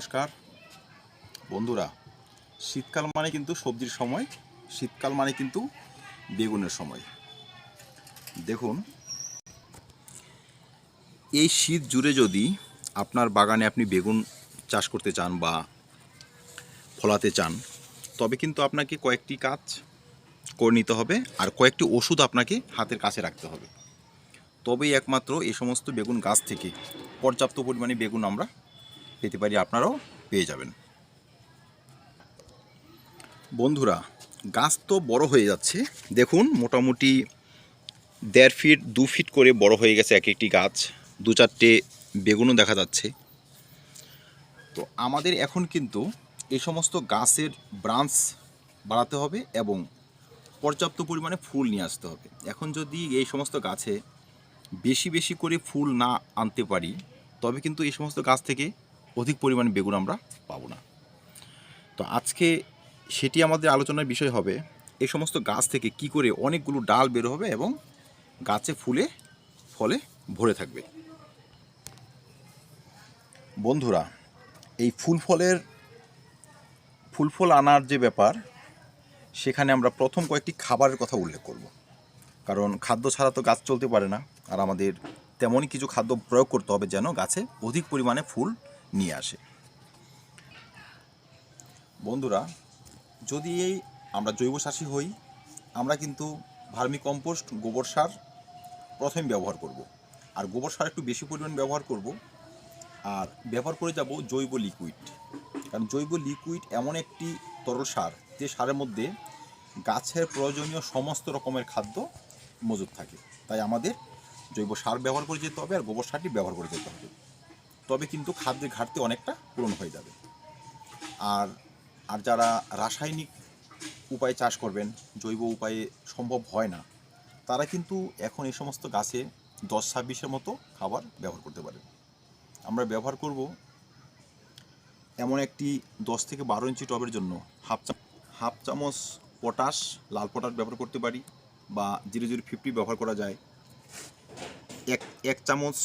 নমস্কার। বন্ধুরা, শীতকাল মানে কিন্তু সবজির সময়, শীতকাল মানে কিন্তু বেগুনের সময়। দেখুন, এই শীত জুড়ে যদি আপনার বাগানে আপনি বেগুন চাষ করতে চান বা ফলাতে চান, তবে কিন্তু আপনাকে কয়েকটি কাজ করে নিতে হবে আর কয়েকটি ওষুধ আপনাকে হাতের কাছে রাখতে হবে। তবেই একমাত্র এই সমস্ত বেগুন গাছ থেকে পর্যাপ্ত পরিমাণে বেগুন আমরা পেতে পারি, আপনারাও পেয়ে যাবেন। বন্ধুরা, গাছ তো বড় হয়ে যাচ্ছে। দেখুন, মোটামুটি দেড় ফিট, দু ফিট করে বড় হয়ে গেছে এক একটি গাছ। দু চারটে বেগুনও দেখা যাচ্ছে। তো আমাদের এখন কিন্তু এই সমস্ত গাছের ব্রাঞ্চ বাড়াতে হবে এবং পর্যাপ্ত পরিমাণে ফুল নিয়ে আসতে হবে। এখন যদি এই সমস্ত গাছে বেশি বেশি করে ফুল না আনতে পারি, তবে কিন্তু এই সমস্ত গাছ থেকে অধিক পরিমাণে বেগুন আমরা পাবো না। তো আজকে সেটি আমাদের আলোচনার বিষয় হবে, এই সমস্ত গাছ থেকে কি করে অনেকগুলো ডাল বের হবে এবং গাছে ফুলে, ফলে ভরে থাকবে। বন্ধুরা, এই ফুল ফলের, ফুল ফল আনার যে ব্যাপার, সেখানে আমরা প্রথম কয়েকটি খাবারের কথা উল্লেখ করব। কারণ খাদ্য ছাড়া তো গাছ চলতে পারে না, আর আমাদের তেমনই কিছু খাদ্য প্রয়োগ করতে হবে যেন গাছে অধিক পরিমাণে ফুল নিয়ে আসে। বন্ধুরা, যদি এই আমরা জৈব চাষি হই, আমরা কিন্তু ভার্মি কম্পোস্ট গোবর সার প্রথমে ব্যবহার করব। আর গোবর সার একটু বেশি পরিমাণ ব্যবহার করব। আর ব্যবহার করে যাব জৈব লিকুইড কারণ জৈব লিকুইড এমন একটি তরল সার, যে সারের মধ্যে গাছের প্রয়োজনীয় সমস্ত রকমের খাদ্য মজুদ থাকে। তাই আমাদের জৈব সার ব্যবহার করে যেতে হবে আর গোবর সারটি ব্যবহার করে যেতে হবে। তবে কিন্তু খাদ্যের ঘাটতি অনেকটা পূরণ হয়ে যাবে। আর আর যারা রাসায়নিক উপায়ে চাষ করবেন, জৈব উপায়ে সম্ভব হয় না, তারা কিন্তু এখন এই সমস্ত গাছে দশ ছাব্বিশের মতো খাবার ব্যবহার করতে পারেন। আমরা ব্যবহার করব এমন একটি দশ থেকে বারো ইঞ্চি টবের জন্য হাফ চা, হাফ চামচ পটাশ, লাল পটাশ ব্যবহার করতে পারি বা জিরো জিরো ফিফটি ব্যবহার করা যায়। এক এক চামচ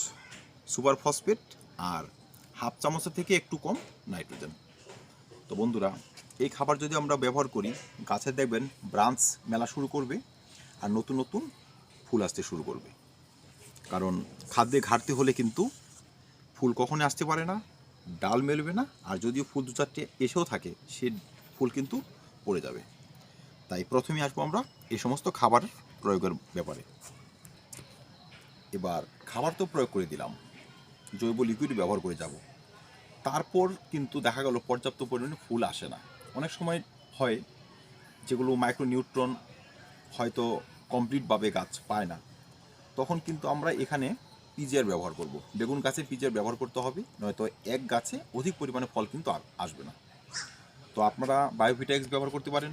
সুপার ফসফেট আর হাফ চামচের থেকে একটু কম নাইট্রোজেন। তো বন্ধুরা, এই খাবার যদি আমরা ব্যবহার করি, গাছে দেখবেন ব্রাঞ্চ মেলা শুরু করবে আর নতুন নতুন ফুল আসতে শুরু করবে। কারণ খাদ্যে ঘাটতি হলে কিন্তু ফুল কখনই আসতে পারে না, ডাল মেলবে না, আর যদিও ফুল দু চারটে এসেও থাকে, সে ফুল কিন্তু পড়ে যাবে। তাই প্রথমে আসব আমরা এই সমস্ত খাবার প্রয়োগের ব্যাপারে। এবার খাবার তো প্রয়োগ করে দিলাম। জৈব লিকুইড ব্যবহার করে যাব। তারপর কিন্তু দেখা গেল পর্যাপ্ত পরিমাণে ফুল আসে না। অনেক সময় হয় যেগুলো মাইক্রোনিউট্রন হয়তো কমপ্লিটভাবে গাছ পায় না। তখন কিন্তু আমরা এখানে পিজিআর ব্যবহার করব। বেগুন গাছে পিজিআর ব্যবহার করতে হবে, নয়তো এক গাছে অধিক পরিমাণে ফল কিন্তু আসবে না। তো আপনারা বায়োভিটাক্স ব্যবহার করতে পারেন,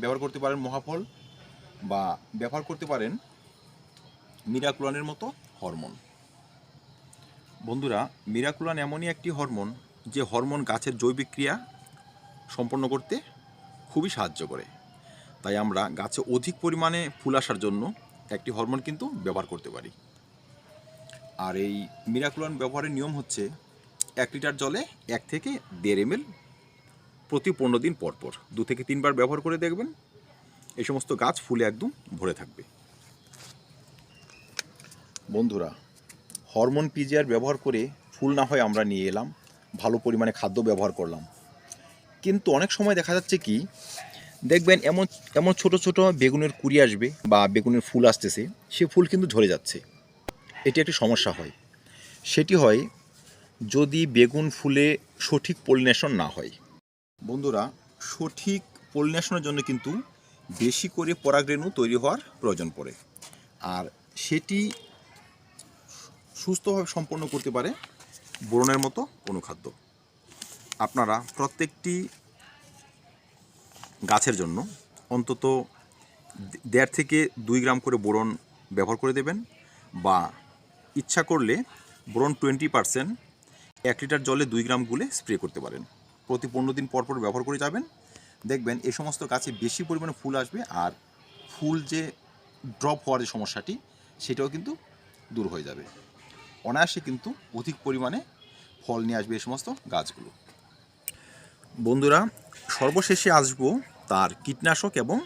ব্যবহার করতে পারেন মহাফল, বা ব্যবহার করতে পারেন মিরাকুলানের মতো হরমোন বন্ধুরা মিরাকুলান এমনই একটি হরমোন যে হরমোন গাছের জৈবিক ক্রিয়া সম্পন্ন করতে খুবই সাহায্য করে। তাই আমরা গাছে অধিক পরিমাণে ফুল আসার জন্য একটি হরমোন কিন্তু ব্যবহার করতে পারি। আর এই মিরাকুলান ব্যবহারের নিয়ম হচ্ছে এক লিটার জলে এক থেকে দেড় এম প্রতি পনেরো দিন পর পর, দু থেকে তিনবার ব্যবহার করে দেখবেন। এই সমস্ত গাছ ফুলে একদম ভরে থাকবে। বন্ধুরা হরমোন পিজিআর ব্যবহার করে ফুল না হয় আমরা নিয়ে এলাম, ভালো পরিমাণে খাদ্য ব্যবহার করলাম। কিন্তু অনেক সময় দেখা যাচ্ছে কি, দেখবেন এমন এমন ছোট ছোট বেগুনের কুড়ি আসবে বা বেগুনের ফুল আসতেছে, সে ফুল কিন্তু ঝরে যাচ্ছে। এটি একটি সমস্যা হয়। সেটি হয় যদি বেগুন ফুলে সঠিক পলিনেশন না হয়। বন্ধুরা, সঠিক পলিনেশনের জন্য কিন্তু বেশি করে পরাগরেণু তৈরি হওয়ার প্রয়োজন পড়ে। আর সেটি সুস্থভাবে সম্পন্ন করতে পারে বোরনের মতো অনুখাদ্য আপনারা প্রত্যেকটি গাছের জন্য অন্তত দেড় থেকে দুই গ্রাম করে বোরন ব্যবহার করে দেবেন বা ইচ্ছা করলে বোরন টোয়েন্টি পারসেন্ট এক লিটার জলে দুই গ্রাম গুলে স্প্রে করতে পারেন। প্রতি পনেরো দিন পর পর ব্যবহার করে যাবেন। দেখবেন এই সমস্ত গাছে বেশি পরিমাণে ফুল আসবে আর ফুল যে ড্রপ হওয়ার যে সমস্যাটি, সেটাও কিন্তু দূর হয়ে যাবে। অনায়াসে কিন্তু অধিক পরিমাণে ফল নিয়ে আসবে এই সমস্ত গাছগুলো। বন্ধুরা, সর্বশেষে আসব তার কীটনাশক এবং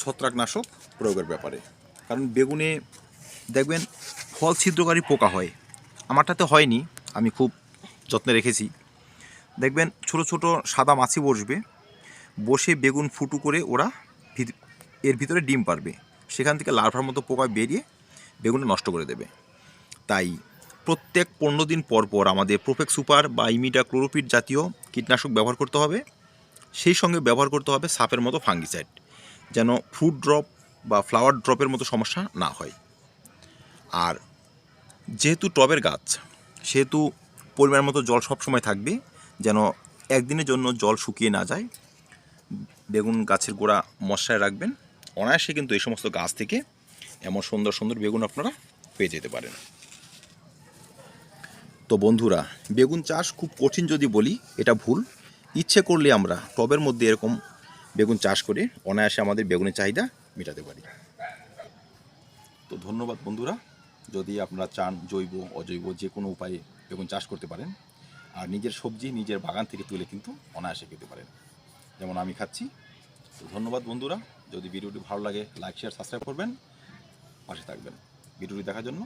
ছত্রাকনাশক প্রয়োগের ব্যাপারে। কারণ বেগুনে, দেখবেন, ফল ছিদ্রকারী পোকা হয়। আমারটাতে হয়নি, আমি খুব যত্নে রেখেছি। দেখবেন, ছোট ছোট সাদা মাছি বসবে, বসে বেগুন ফুটু করে ওরা এর ভিতরে ডিম পারবে। সেখান থেকে লার্ভার মতো পোকা বেরিয়ে বেগুনটা নষ্ট করে দেবে। তাই প্রত্যেক পনেরো দিন পর পর আমাদের প্রোফেক সুপার বা ইমিডা ক্লোরোপিড জাতীয় কীটনাশক ব্যবহার করতে হবে। সেই সঙ্গে ব্যবহার করতে হবে সাপের মতো ফাঙ্গিসাইড যেন ফ্রুট ড্রপ বা ফ্লাওয়ার ড্রপের মতো সমস্যা না হয়। আর যেহেতু টবের গাছ, সেহেতু পরিমাণ মতো জল সবসময় থাকবে, যেন একদিনের জন্য জল শুকিয়ে না যায়, বেগুন গাছের গোড়া মশায় রাখবেন। অনায়াসে কিন্তু এই সমস্ত গাছ থেকে এমন সুন্দর সুন্দর বেগুন আপনারা পেয়ে যেতে পারেন। তো বন্ধুরা, বেগুন চাষ খুব কঠিন যদি বলি, এটা ভুল। ইচ্ছে করলে আমরা টবের মধ্যে এরকম বেগুন চাষ করে অনায়াসে আমাদের বেগুনের চাহিদা মেটাতে পারি। তো ধন্যবাদ বন্ধুরা, যদি আপনারা চান জৈব, অজৈব যে কোনো উপায়ে বেগুন চাষ করতে পারেন, আর নিজের সবজি নিজের বাগান থেকে তুলে কিন্তু অনায়াসে খেতে পারেন। যেমন আমি খাচ্ছি। তো ধন্যবাদ বন্ধুরা, যদি ভিডিওটি ভালো লাগে, লাইক, শেয়ার, সাবস্ক্রাইব করবেন, পাশে থাকবেন। ভিডিওটি দেখার জন্য